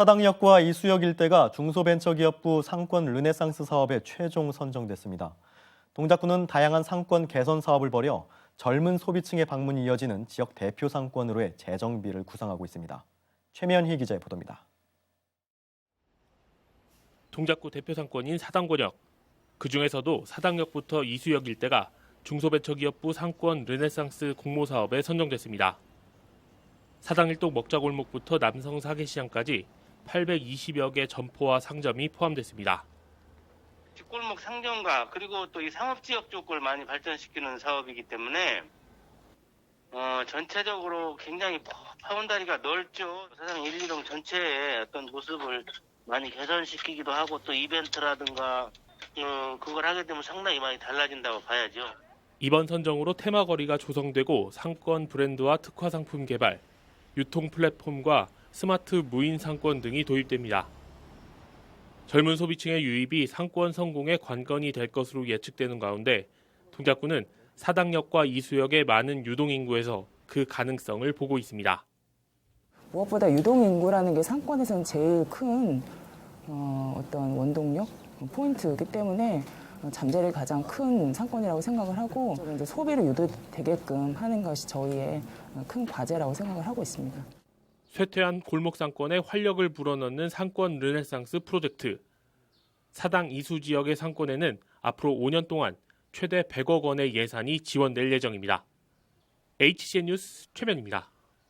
사당역과 이수역 일대가 중소벤처기업부 상권 르네상스 사업에 최종 선정됐습니다. 동작구는 다양한 상권 개선 사업을 벌여 젊은 소비층의 방문이 이어지는 지역 대표 상권으로의 재정비를 구상하고 있습니다. 최면희 기자의 보도입니다. 동작구 대표 상권인 사당권역. 그 중에서도 사당역부터 이수역 일대가 중소벤처기업부 상권 르네상스 공모 사업에 선정됐습니다. 사당 일동 먹자골목부터 남성 사계시장까지 820여 개 점포와 상점이 포함됐습니다. 뒷골목 상점가 그리고 또 이 상업지역 쪽을 많이 발전시키는 사업이기 때문에 어, 전체적으로 굉장히 파- 파운다리가 넓죠. 사상 1, 2동 전체의 어떤 모습을 많이 개선시키기도 하고 또 이벤트라든가 어, 그걸 하게 되면 상당히 많이 달라진다고 봐야죠. 이번 선정으로 테마거리가 조성되고 상권 브랜드와 특화 상품 개발, 유통 플랫폼과 스마트 무인 상권 등이 도입됩니다. 젊은 소비층의 유입이 상권 성공의 관건이 될 것으로 예측되는 가운데 동작구는 사당역과 이수역의 많은 유동 인구에서 그 가능성을 보고 있습니다. 무엇보다 유동 인구라는 게 상권에서는 제일 큰 어, 어떤 원동력 포인트이기 때문에 어, 잠재력이 가장 큰 상권이라고 생각을 하고 소비를 유도되게끔 하는 것이 저희의 어, 큰 과제라고 생각을 하고 있습니다. 쇠퇴한 골목 상권에 활력을 불어넣는 상권 르네상스 프로젝트. 사당 이수 지역의 상권에는 앞으로 5년 동안 최대 100억 원의 예산이 지원될 예정입니다. HCN 뉴스 최면입니다.